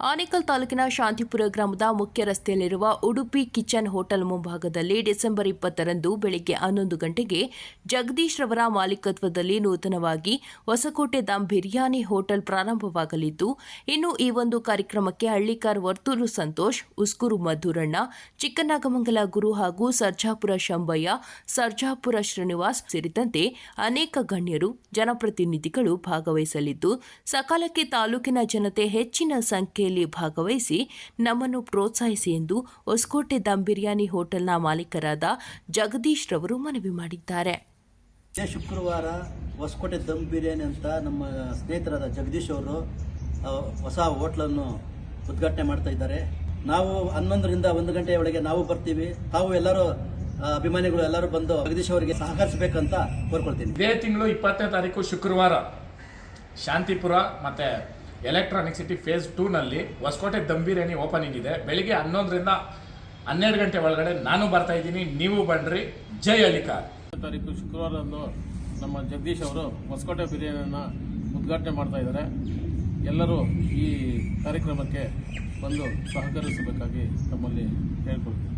ಆನೇಕಲ್ ತಾಲೂಕಿನ ಶಾಂತಿಪುರ ಗ್ರಾಮದ ಮುಖ್ಯ ರಸ್ತೆಯಲ್ಲಿರುವ ಉಡುಪಿ ಕಿಚನ್ ಹೋಟೆಲ್ ಮುಂಭಾಗದಲ್ಲಿ ಡಿಸೆಂಬರ್ ಇಪ್ಪತ್ತರಂದು ಬೆಳಗ್ಗೆ ಹನ್ನೊಂದು ಗಂಟೆಗೆ ಜಗದೀಶ್ ರವರ ಮಾಲೀಕತ್ವದಲ್ಲಿ ನೂತನವಾಗಿ ಹೊಸಕೋಟೆ ದಾಮ್ ಬಿರಿಯಾನಿ ಹೋಟೆಲ್ ಪ್ರಾರಂಭವಾಗಲಿದ್ದು, ಇನ್ನು ಈ ಒಂದು ಕಾರ್ಯಕ್ರಮಕ್ಕೆ ಹಳ್ಳಿಕಾರ್ ವರ್ತೂರು ಸಂತೋಷ್, ಉಸ್ಕೂರು ಮಧುರಣ್ಣ, ಚಿಕ್ಕನಾಗಮಂಗಲ ಗುರು ಹಾಗೂ ಸರ್ಜಾಪುರ ಶಂಬಯ್ಯ ಸರ್ಜಾಪುರ ಶ್ರೀನಿವಾಸ್ ಸೇರಿದಂತೆ ಅನೇಕ ಗಣ್ಯರು, ಜನಪ್ರತಿನಿಧಿಗಳು ಭಾಗವಹಿಸಲಿದ್ದು, ಸಕಾಲಕ್ಕೆ ತಾಲೂಕಿನ ಜನತೆ ಹೆಚ್ಚಿನ ಸಂಖ್ಯೆಯಲ್ಲಿ ಭಾಗವಹಿಸಿ ನಮ್ಮನ್ನು ಪ್ರೋತ್ಸಾಹಿಸಿ ಎಂದು ಹೊಸಕೋಟೆ ದಮ್ ಬಿರಿಯಾನಿ ಹೋಟೆಲ್ನ ಮಾಲೀಕರಾದ ಜಗದೀಶ್ ರವರು ಮನವಿ ಮಾಡಿದ್ದಾರೆ. ಶುಕ್ರವಾರ ಹೊಸಕೋಟೆ ದಮ್ ಬಿರಿಯಾನಿ ಅಂತ ನಮ್ಮ ಸ್ನೇಹಿತರಾದ ಜಗದೀಶ್ ಅವರು ಹೊಸ ಹೋಟ್ಲನ್ನು ಉದ್ಘಾಟನೆ ಮಾಡ್ತಾ ಇದ್ದಾರೆ. ನಾವು ಹನ್ನೊಂದರಿಂದ ಒಂದು ಗಂಟೆಯ ಒಳಗೆ ನಾವು ಬರ್ತೀವಿ. ತಾವು ಎಲ್ಲರೂ ಅಭಿಮಾನಿಗಳು ಎಲ್ಲರೂ ಬಂದು ಜಗದೀಶ್ ಅವರಿಗೆ ಸಹಕರಿಸಬೇಕಂತ ಕೋರ್ಕೊಳ್ತೀನಿ. ಇದೇ ತಿಂಗಳು ಇಪ್ಪತ್ತನೇ ತಾರೀಕು ಶುಕ್ರವಾರ. ಶಾಂತಿಪುರ ಮತ್ತು ಎಲೆಕ್ಟ್ರಾನಿಕ್ ಸಿಟಿ ಫೇಸ್ ಟೂನಲ್ಲಿ ಹೊಸಕೋಟೆ ದಮ್ ಬಿರಿಯಾನಿ ಓಪನಿಂಗ್ ಇದೆ. ಬೆಳಿಗ್ಗೆ ಹನ್ನೊಂದರಿಂದ ಹನ್ನೆರಡು ಗಂಟೆ ಒಳಗಡೆ ನಾನು ಬರ್ತಾ ಇದ್ದೀನಿ. ನೀವು ಬನ್ನಿರಿ ಜೈ ಅಲಿಕಾರ್ ತಾರೀಕು ಶುಕ್ರವಾರದಂದು ನಮ್ಮ ಜಗದೀಶ್ ಅವರು ಹೊಸಕೋಟೆ ಬಿರಿಯಾನಿಯನ್ನು ಉದ್ಘಾಟನೆ ಮಾಡ್ತಾ ಇದ್ದಾರೆ. ಎಲ್ಲರೂ ಈ ಕಾರ್ಯಕ್ರಮಕ್ಕೆ ಬಂದು ಸಹಕರಿಸಬೇಕಾಗಿ ತಮ್ಮಲ್ಲಿ ಕೇಳ್ಕೊಳ್ತೀನಿ